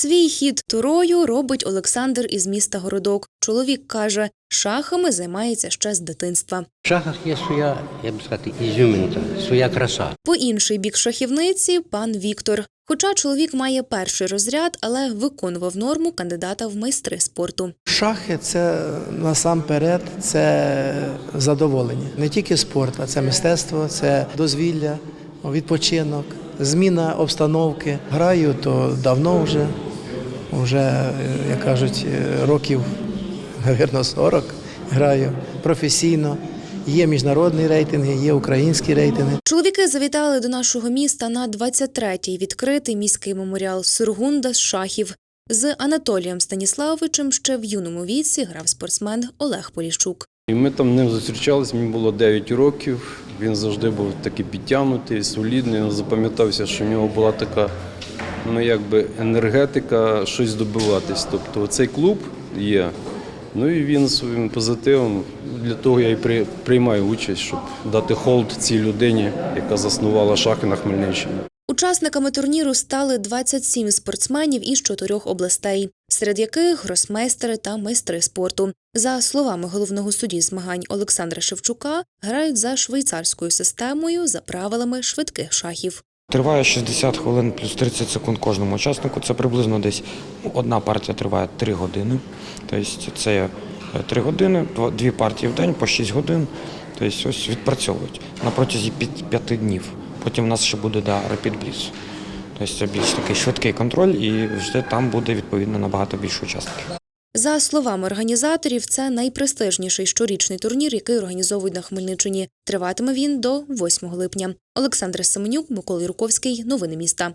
Свій хід турою робить Олександр із міста Городок. Чоловік каже, шахами займається ще з дитинства. В шахах є своя, я б сказати, ізюминка, своя краса. По інший бік шахівниці пан Віктор. Хоча чоловік має перший розряд, але виконував норму кандидата в майстри спорту. Шахи це насамперед це задоволення. Не тільки спорт, а це мистецтво, це дозвілля, відпочинок, зміна обстановки. Граю то давно вже, вже, е, як кажуть, е, років, мабуть, 40 граю професійно. Є міжнародні рейтинги, є українські рейтинги. Чоловіки завітали до нашого міста на 23-й відкритий міський меморіал Сургунда з шахів. З Анатолієм Станіславовичем ще в юному віці грав спортсмен Олег Поліщук. І ми там ним зустрічались, мені було 9 років. Він завжди був такий підтягнутий, солідний. Запам'ятався, що в нього була така ну, якби енергетика, щось добиватись. Тобто цей клуб є. Ну і він своїм позитивом для того я і при- приймаю участь, щоб дати холд цій людині, яка заснувала шахи на Хмельниччині. Учасниками турніру стали 27 спортсменів із чотирьох областей, серед яких гросмейстери та майстри спорту. За словами головного судді змагань Олександра Шевчука, грають за швейцарською системою за правилами швидких шахів. Триває 60 хвилин плюс 30 секунд кожному учаснику. Це приблизно десь одна партія триває 3 години. Тобто це 3 години, два- дві партії в день по 6 годин. Тобто ось відпрацьовують на протязі 5 днів. Потім у нас ще буде да, Rapid Blitz. Тобто це більш такий швидкий контроль і вже там буде відповідно набагато більше учасників. За словами організаторів, це найпрестижніший щорічний турнір, який організовують на Хмельниччині. Триватиме він до 8 липня. Олександр Семенюк, Микола Юрковський. Новини міста.